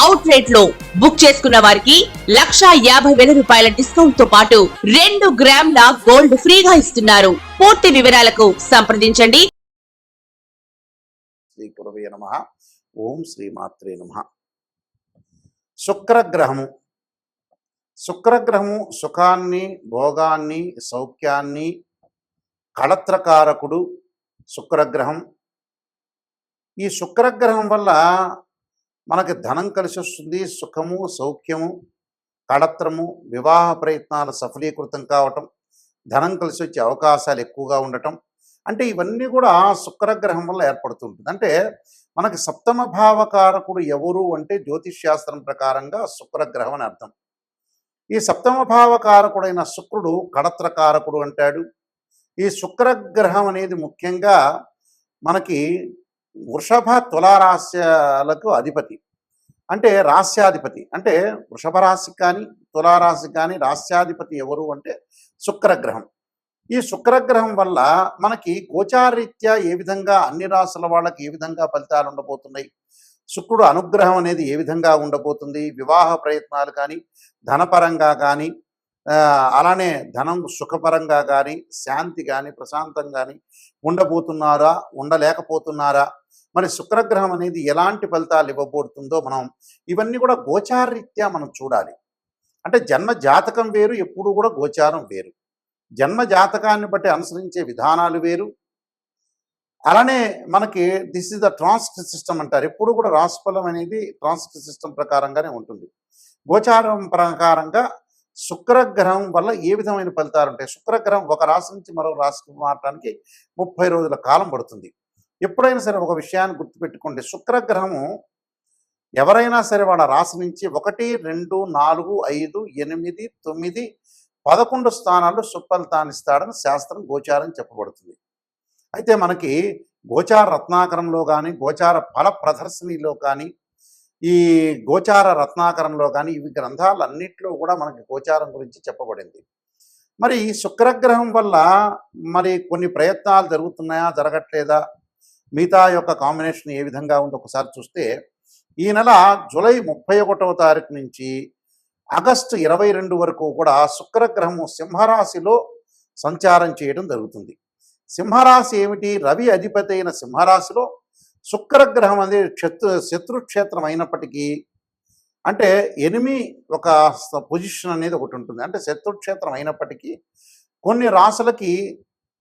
Out రేట్లో book చేసుకున్న వారికి లక్షా యాభై వేల రూపాయల డిస్కౌంట్తో పాటు రెండు గ్రాముల గోల్డ్ ఫ్రీగా ఇస్తున్నారు. పూర్తి వివరాలకు సంప్రదించండి. శ్రీ గురవే నమ. ఓం శ్రీ మాత్రే నమ. శుక్రగ్రహము. శుక్రగ్రహము సుఖాన్ని భోగాన్ని సౌఖ్యాన్ని కళత్రకారకుడు శుక్రగ్రహం. ఈ శుక్రగ్రహం వల్ల మనకి ధనం కలిసి వస్తుంది సుఖము సౌఖ్యము కడత్రము వివాహ ప్రయత్నాలు సఫలీకృతం కావటం ధనం కలిసి వచ్చే అవకాశాలు ఎక్కువగా ఉండటం. అంటే ఇవన్నీ కూడా శుక్రగ్రహం వల్ల ఏర్పడుతుంటుంది. అంటే మనకి సప్తమ భావకారకుడు ఎవరు అంటే జ్యోతిష్ శాస్త్రం ప్రకారంగా శుక్రగ్రహం అని అర్థం. ఈ సప్తమ భావకారకుడైన శుక్రుడు కడత్రకారకుడు అంటాడు. ఈ శుక్రగ్రహం అనేది ముఖ్యంగా మనకి వృషభ తులారాశ్యాలకు అధిపతి. అంటే రాస్యాధిపతి అంటే వృషభ రాశి కానీ తులారాశికి కానీ రాస్యాధిపతి ఎవరు అంటే శుక్రగ్రహం. ఈ శుక్రగ్రహం వల్ల మనకి గోచారీత్యా ఏ విధంగా అన్ని రాసుల వాళ్ళకి ఏ విధంగా ఫలితాలు ఉండబోతున్నాయి? శుక్రుడు అనుగ్రహం అనేది ఏ విధంగా ఉండబోతుంది? వివాహ ప్రయత్నాలు కానీ ధనపరంగా కానీ ఆ, అలానే ధనం సుఖపరంగా కానీ శాంతి కానీ ప్రశాంతం కానీ ఉండబోతున్నారా? ఉండలేకపోతున్నారా? మరి శుక్రగ్రహం అనేది ఎలాంటి ఫలితాలు ఇవ్వబోతుందో మనం ఇవన్నీ కూడా గోచారరీత్యా మనం చూడాలి. అంటే జన్మ జాతకం వేరు ఎప్పుడు కూడా గోచారం వేరు. జన్మ జాతకాన్ని బట్టి అనుసరించే విధానాలు వేరు. అలానే మనకి this is the transit system అంటారు. ఎప్పుడు కూడా రాశిఫలం అనేది ట్రాన్స్క్రిప్ట్ సిస్టమ్ ప్రకారంగానే ఉంటుంది. గోచారం ప్రకారంగా శుక్రగ్రహం వల్ల ఏ విధమైన ఫలితాలు ఉంటాయి? శుక్రగ్రహం ఒక రాశి నుంచి మరో రాశికి మారడానికి ముప్పై రోజుల కాలం పడుతుంది. ఎప్పుడైనా సరే ఒక విషయాన్ని గుర్తుపెట్టుకోండి. శుక్రగ్రహము ఎవరైనా సరే వాళ్ళ రాశి నుంచి ఒకటి రెండు నాలుగు ఐదు ఎనిమిది తొమ్మిది పదకొండు స్థానాల్లో సుఫలితాన్ని ఇస్తాడని శాస్త్రం గోచారం చెప్పబడుతుంది. అయితే మనకి గోచార రత్నాకరంలో కానీ గోచార ఫల ప్రదర్శనలో కానీ ఈ గోచార రత్నాకరంలో కానీ ఇవి గ్రంథాలన్నింటిలో కూడా మనకి గోచారం గురించి చెప్పబడింది. మరి ఈ శుక్రగ్రహం వల్ల మరి కొన్ని ప్రయత్నాలు జరుగుతున్నాయా జరగట్లేదా? మిగతా యొక్క కాంబినేషన్ ఏ విధంగా ఉందో ఒకసారి చూస్తే ఈ నెల జూలై ముప్పై ఒకటవ తారీఖు నుంచి ఆగస్టు ఇరవై రెండు వరకు కూడా శుక్రగ్రహము సింహరాశిలో సంచారం చేయడం జరుగుతుంది. సింహరాశి ఏమిటి? రవి అధిపతి అయిన సింహరాశిలో శుక్రగ్రహం అనేది శత్రు శత్రుక్షేత్రం అయినప్పటికీ అంటే ఎనిమి ఒక పొజిషన్ అనేది ఒకటి ఉంటుంది. అంటే శత్రుక్షేత్రం అయినప్పటికీ కొన్ని రాశులకి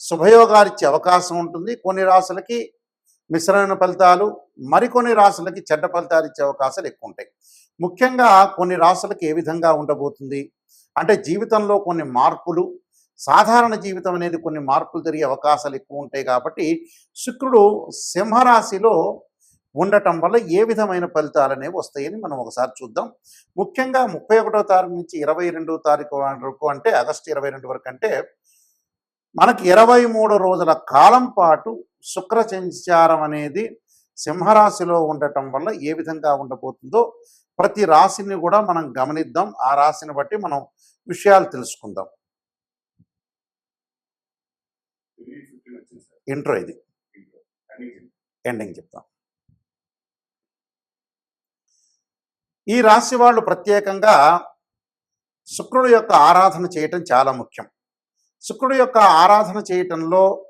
శుభయోగాలు ఇచ్చే అవకాశం ఉంటుంది. కొన్ని రాశులకి మిశ్రమైన ఫలితాలు మరికొన్ని రాసులకి చెడ్డ ఫలితాలు ఇచ్చే అవకాశాలు ఎక్కువ ఉంటాయి ముఖ్యంగా కొన్ని రాసులకి ఏ విధంగా ఉండబోతుంది? అంటే జీవితంలో కొన్ని మార్పులు సాధారణ జీవితం అనేది కొన్ని మార్పులు జరిగే అవకాశాలు ఎక్కువ ఉంటాయి కాబట్టి శుక్రుడు సింహరాశిలో ఉండటం వల్ల ఏ విధమైన ఫలితాలు అనేవి వస్తాయని మనం ఒకసారి చూద్దాం. ముఖ్యంగా ముప్పై ఒకటో తారీఖు నుంచి ఇరవై రెండవ తారీఖు వరకు అంటే ఆగస్టు ఇరవై రెండు వరకు అంటే మనకి ఇరవై మూడు రోజుల కాలం పాటు శుక్ర సంచారం అనేది సింహరాశిలో ఉండటం వల్ల ఏ విధంగా ఉండబోతుందో ప్రతి రాశిని కూడా మనం గమనిద్దాం. ఆ రాశిని బట్టి మనం విషయాలు తెలుసుకుందాం. ఇంట్రో ఇది. ఎండింగ్ చెప్తాం. ఈ రాశి వాళ్ళు ప్రత్యేకంగా శుక్రుడు యొక్క ఆరాధన చేయటం చాలా ముఖ్యం. శుక్రుడు యొక్క ఆరాధన చేయటంలో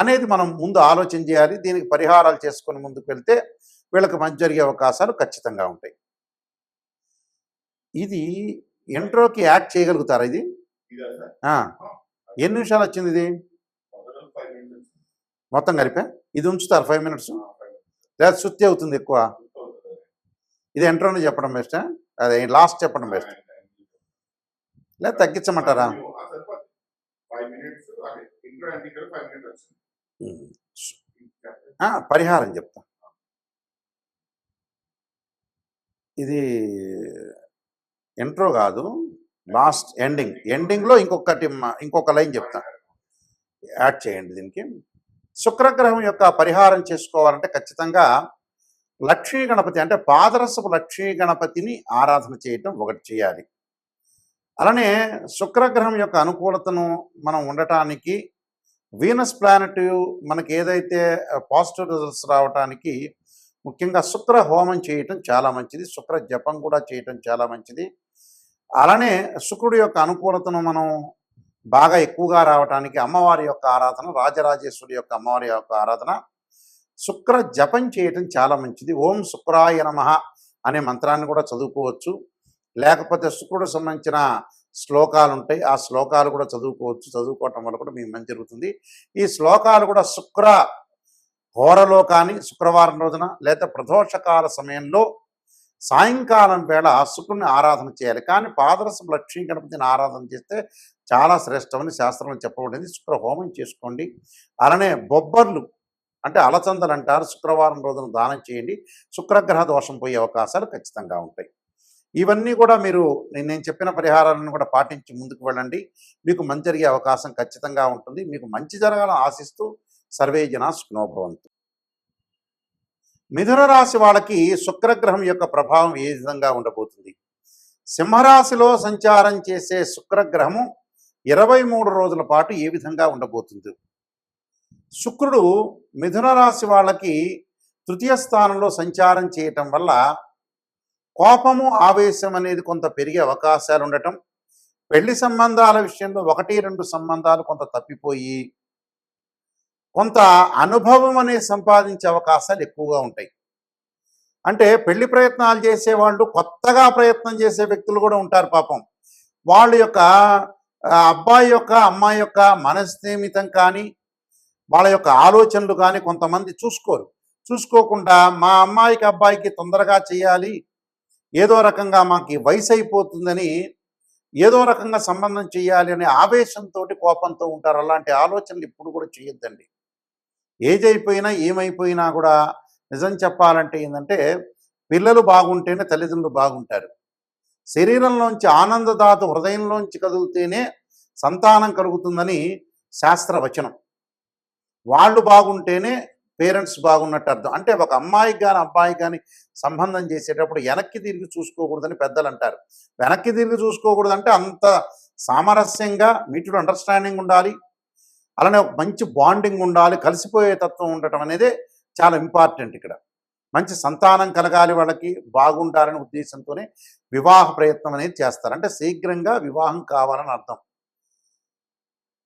అనేది మనం ముందు ఆలోచన చేయాలి దీనికి పరిహారాలు చేసుకొని ముందుకు వెళ్తే వీళ్ళకి మంచి జరిగే అవకాశాలు ఖచ్చితంగా ఉంటాయి. ఇది ఇంట్రోకి యాడ్ చేయగలుగుతారా ఇది? ఎన్ని నిమిషాలు వచ్చింది ఇది? మొత్తం కలిపే? ఇది ఉంచుతారు ఫైవ్ మినిట్స్? లేదా సుత్తి అవుతుంది ఎక్కువ? ఇది ఎంట్రోని చెప్పడం బెస్ట్? అదే లాస్ట్ చెప్పడం బెస్ట్. లేదా తగ్గించమంటారా? పరిహారం చెప్తా. ఇది ఇంట్రో కాదు. లాస్ట్ ఎండింగ్. ఎండింగ్లో ఇంకొకటి ఇంకొక లైన్ చెప్తా. యాడ్ చేయండి దీనికి. శుక్రగ్రహం యొక్క పరిహారం చేసుకోవాలంటే ఖచ్చితంగా లక్ష్మీ గణపతి అంటే పాదరసపు లక్ష్మీ గణపతిని ఆరాధన చేయటం ఒకటి చేయాలి. అలానే శుక్రగ్రహం యొక్క అనుకూలతను మనం ఉండటానికి వీనస్ ప్లానెట్ మనకి ఏదైతే పాజిటివ్ రిజల్ట్స్ రావడానికి ముఖ్యంగా శుక్ర హోమం చేయటం చాలా మంచిది. శుక్ర జపం కూడా చేయటం చాలా మంచిది. అలానే శుక్రుడి యొక్క అనుకూలతను మనం బాగా ఎక్కువగా రావటానికి అమ్మవారి యొక్క ఆరాధన రాజరాజేశ్వరి యొక్క అమ్మవారి యొక్క ఆరాధన శుక్ర జపం చేయటం చాలా మంచిది. ఓం శుక్రాయ నమః అనే మంత్రాన్ని కూడా చదువుకోవచ్చు. లేకపోతే శుక్రుడు సంబంధించిన శ్లోకాలు ఉంటాయి ఆ శ్లోకాలు కూడా చదువుకోవచ్చు. చదువుకోవటం వల్ల కూడా మీకు మంచి జరుగుతుంది. ఈ శ్లోకాలు కూడా శుక్ర హోరలో కానీ శుక్రవారం రోజున లేదా ప్రదోషకాల సమయంలో సాయంకాలం వేళ శుక్రుని ఆరాధన చేయాలి. కానీ పాదరసం లక్ష్మీ గణపతిని ఆరాధన చేస్తే చాలా శ్రేష్టమని శాస్త్రంలో చెప్పబడింది. శుక్ర హోమం చేసుకోండి. అలానే బొబ్బర్లు అంటే అలచందలు అంటారు శుక్రవారం రోజున దానం చేయండి. శుక్రగ్రహ దోషం పోయే అవకాశాలు ఖచ్చితంగా ఉంటాయి. ఇవన్నీ కూడా మీరు నేను నేను చెప్పిన పరిహారాలను కూడా పాటించి ముందుకు వెళ్ళండి. మీకు మంచి జరిగే అవకాశం ఖచ్చితంగా ఉంటుంది. మీకు మంచి జరగాలని ఆశిస్తూ సర్వే జన సుఖనోభవంతు. మిథున రాశి వాళ్ళకి శుక్రగ్రహం యొక్క ప్రభావం ఏ విధంగా ఉండబోతుంది? సింహరాశిలో సంచారం చేసే శుక్రగ్రహము ఇరవై మూడు రోజుల పాటు ఏ విధంగా ఉండబోతుంది? శుక్రుడు మిథున రాశి వాళ్ళకి తృతీయ స్థానంలో సంచారం చేయటం వల్ల కోపము ఆవేశం అనేది కొంత పెరిగే అవకాశాలు ఉండటం పెళ్ళి సంబంధాల విషయంలో ఒకటి రెండు సంబంధాలు కొంత తప్పిపోయి కొంత అనుభవం అనేది సంపాదించే అవకాశాలు ఎక్కువగా ఉంటాయి. అంటే పెళ్ళి ప్రయత్నాలు చేసేవాళ్ళు కొత్తగా ప్రయత్నం చేసే వ్యక్తులు కూడా ఉంటారు పాపం. వాళ్ళ యొక్క అబ్బాయి యొక్క అమ్మాయి యొక్క మనస్థిమితం కానీ వాళ్ళ యొక్క ఆలోచనలు కానీ కొంతమంది చూసుకోరు. చూసుకోకుండా మా అమ్మాయికి అబ్బాయికి తొందరగా చేయాలి ఏదో రకంగా మాకు వయసు అయిపోతుందని ఏదో రకంగా సంబంధం చేయాలి అనే ఆవేశంతో కోపంతో ఉంటారు. అలాంటి ఆలోచనలు ఇప్పుడు కూడా చేయొద్దండి. ఏజ్ అయిపోయినా ఏమైపోయినా కూడా నిజం చెప్పాలంటే ఏంటంటే పిల్లలు బాగుంటేనే తల్లిదండ్రులు బాగుంటారు. శరీరంలోంచి ఆనందదాత హృదయంలోంచి కదిలితేనే సంతానం కలుగుతుందని శాస్త్రవచనం. వాళ్ళు బాగుంటేనే పేరెంట్స్ బాగున్నట్టు అర్థం. అంటే ఒక అమ్మాయికి కానీ అబ్బాయికి కానీ సంబంధం చేసేటప్పుడు వెనక్కి తిరిగి చూసుకోకూడదని పెద్దలు అంటారు. వెనక్కి తిరిగి చూసుకోకూడదంటే అంత సామరస్యంగా మీటుడు అండర్స్టాండింగ్ ఉండాలి. అలానే ఒక మంచి బాండింగ్ ఉండాలి. కలిసిపోయే తత్వం ఉండటం అనేది చాలా ఇంపార్టెంట్ ఇక్కడ. మంచి సంతానం కలగాలి వాళ్ళకి బాగుంటారనే ఉద్దేశంతోనే వివాహ ప్రయత్నం అనేది చేస్తారు. అంటే శీఘ్రంగా వివాహం కావాలని అర్థం.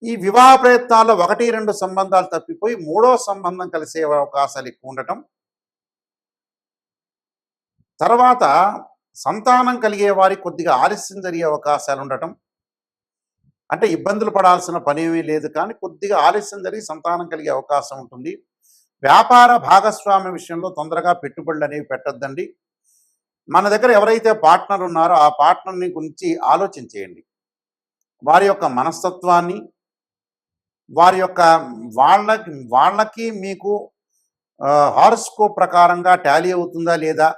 ఈ వివాహ ప్రయత్నాల్లో ఒకటి రెండు సంబంధాలు తప్పిపోయి మూడో సంబంధం కలిసే అవకాశాలు ఎక్కువ ఉండటం. తర్వాత సంతానం కలిగే వారికి కొద్దిగా ఆలస్యం జరిగే అవకాశాలు ఉండటం. అంటే ఇబ్బందులు పడాల్సిన పని ఏమీ లేదు కానీ కొద్దిగా ఆలస్యం జరిగి సంతానం కలిగే అవకాశం ఉంటుంది. వ్యాపార భాగస్వామ్య విషయంలో తొందరగా పెట్టుబడులు అనేవి పెట్టొద్దండి. మన దగ్గర ఎవరైతే పార్ట్నర్ ఉన్నారో ఆ పార్ట్నర్ని గురించి ఆలోచించేయండి. వారి యొక్క మనస్తత్వాన్ని వారి యొక్క వాళ్ళకి వాళ్ళకి మీకు హార్స్కో ప్రకారంగా టాలీ అవుతుందా లేదా?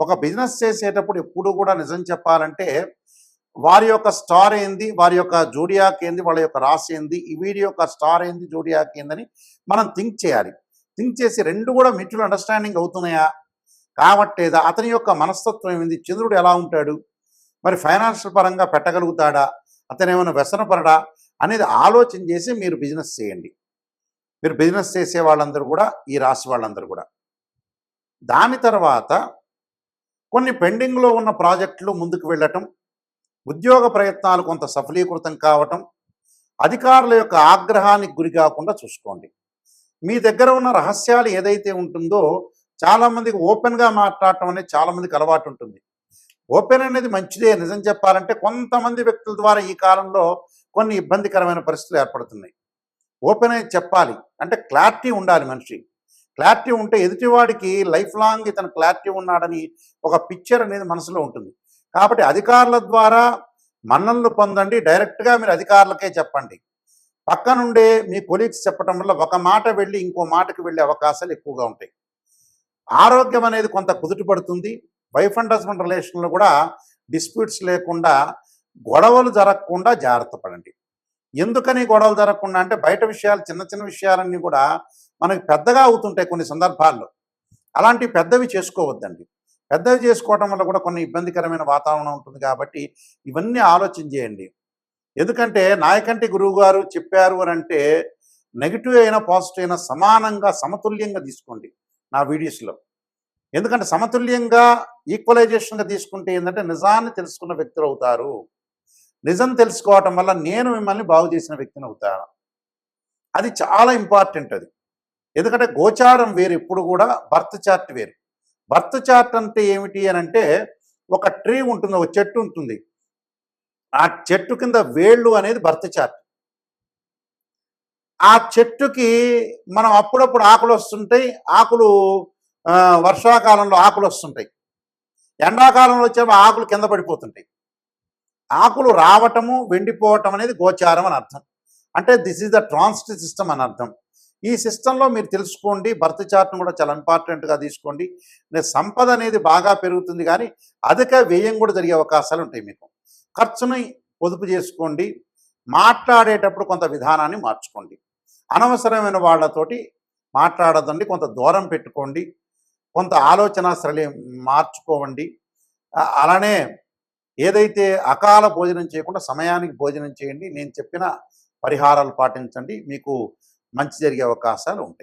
ఒక బిజినెస్ చేసేటప్పుడు ఎప్పుడు కూడా నిజం చెప్పాలంటే వారి యొక్క స్టార్ ఏంది వారి యొక్క జోడియాక్ ఏంది వాళ్ళ యొక్క రాశి ఏంది ఈ వీడి యొక్క స్టార్ ఏంది జోడియాక్ ఏందని మనం థింక్ చేయాలి. థింక్ చేసి రెండు కూడా మ్యూచువల్ అండర్స్టాండింగ్ అవుతున్నాయా? కాబట్టేదా అతని యొక్క మనస్తత్వం ఏంది చంద్రుడు ఎలా ఉంటాడు? మరి ఫైనాన్షియల్ పరంగా పెట్టగలుగుతాడా? అతను ఏమైనా వ్యసనపడడా? అనేది ఆలోచన చేసి మీరు బిజినెస్ చేయండి. మీరు బిజినెస్ చేసే వాళ్ళందరూ కూడా ఈ రాశి వాళ్ళందరూ కూడా. దాని తర్వాత కొన్ని పెండింగ్లో ఉన్న ప్రాజెక్టులు ముందుకు వెళ్ళటం ఉద్యోగ ప్రయత్నాలు కొంత సఫలీకృతం కావటం అధికారుల యొక్క ఆగ్రహానికి గురి కాకుండా చూసుకోండి. మీ దగ్గర ఉన్న రహస్యాలు ఏదైతే ఉంటుందో చాలామందికి ఓపెన్గా మాట్లాడటం అనేది చాలామందికి అలవాటు ఉంటుంది. ఓపెన్ అనేది మంచిదే నిజం చెప్పాలంటే కొంతమంది వ్యక్తుల ద్వారా ఈ కాలంలో కొన్ని ఇబ్బందికరమైన పరిస్థితులు ఏర్పడుతున్నాయి. ఓపెన్ అయి చెప్పాలి. అంటే క్లారిటీ ఉండాలి మనిషి క్లారిటీ ఉంటే ఎదుటివాడికి లైఫ్ లాంగ్ ఇతను క్లారిటీ ఉన్నాడని ఒక పిక్చర్ అనేది మనసులో ఉంటుంది. కాబట్టి అధికారుల ద్వారా మన్ననలు పొందండి. డైరెక్ట్గా మీరు అధికారులకే చెప్పండి. పక్కనుండే మీ కొలీగ్స్ చెప్పడం వల్ల ఒక మాట వెళ్ళి ఇంకో మాటకు వెళ్ళే అవకాశాలు ఎక్కువగా ఉంటాయి. ఆరోగ్యం అనేది కొంత కుదుటపడుతుంది వైఫ్ అండ్ హస్బెండ్ రిలేషన్లో కూడా డిస్ప్యూట్స్ లేకుండా గొడవలు జరగకుండా జాగ్రత్త పడండి. ఎందుకని గొడవలు జరగకుండా అంటే బయట విషయాలు చిన్న చిన్న విషయాలన్నీ కూడా మనకి పెద్దగా అవుతుంటాయి కొన్ని సందర్భాల్లో. అలాంటి పెద్దవి చేసుకోవద్దండి. పెద్దవి చేసుకోవటం వల్ల కూడా కొన్ని ఇబ్బందికరమైన వాతావరణం ఉంటుంది కాబట్టి ఇవన్నీ ఆలోచన చేయండి. ఎందుకంటే నాయకంటి గురువు గారు చెప్పారు అని అంటే నెగిటివ్ అయినా పాజిటివ్ అయినా సమానంగా సమతుల్యంగా తీసుకోండి నా వీడియోస్లో. ఎందుకంటే సమతుల్యంగా ఈక్వలైజేషన్గా తీసుకుంటే ఏంటంటే నిజాన్ని తెలుసుకున్న వ్యక్తులు అవుతారు. నిజం తెలుసుకోవటం వల్ల నేను మిమ్మల్ని బాగు చేసిన వ్యక్తిని అవుతాను. అది చాలా ఇంపార్టెంట్ అది. ఎందుకంటే గోచారం వేరు ఎప్పుడు కూడా బర్త్ చార్ట్ వేరు. బర్త్ చార్ట్ అంటే ఏమిటి అని అంటే ఒక ట్రీ ఉంటుంది ఒక చెట్టు ఉంటుంది. ఆ చెట్టు కింద వేళ్ళు అనేది బర్త్ చార్ట్. ఆ చెట్టుకి మనం అప్పుడప్పుడు ఆకులు వస్తుంటాయి ఆకులు వర్షాకాలంలో ఆకులు వస్తుంటాయి. ఎండాకాలంలో వచ్చే ఆకులు కింద పడిపోతుంటాయి. ఆకులు రావటము వెండిపోవటం అనేది గోచారం అని అర్థం. అంటే this is the transit system అని అర్థం. ఈ సిస్టంలో మీరు తెలుసుకోండి భర్త చార్ట్ను కూడా చాలా ఇంపార్టెంట్గా తీసుకోండి. సంపద అనేది బాగా పెరుగుతుంది కానీ అధిక వ్యయం కూడా జరిగే అవకాశాలు ఉంటాయి మీకు. ఖర్చుని పొదుపు చేసుకోండి. మాట్లాడేటప్పుడు కొంత విధానాన్ని మార్చుకోండి. అనవసరమైన వాళ్ళతోటి మాట్లాడదండి కొంత దూరం పెట్టుకోండి. కొంత ఆలోచన సరళి మార్చుకోవండి. అలానే ఏదైతే అకాల భోజనం చేయకుండా సమయానికి భోజనం చేయండి నేను చెప్పిన పరిహారాలు పాటించండి మీకు మంచి జరిగే అవకాశాలు ఉంటాయి.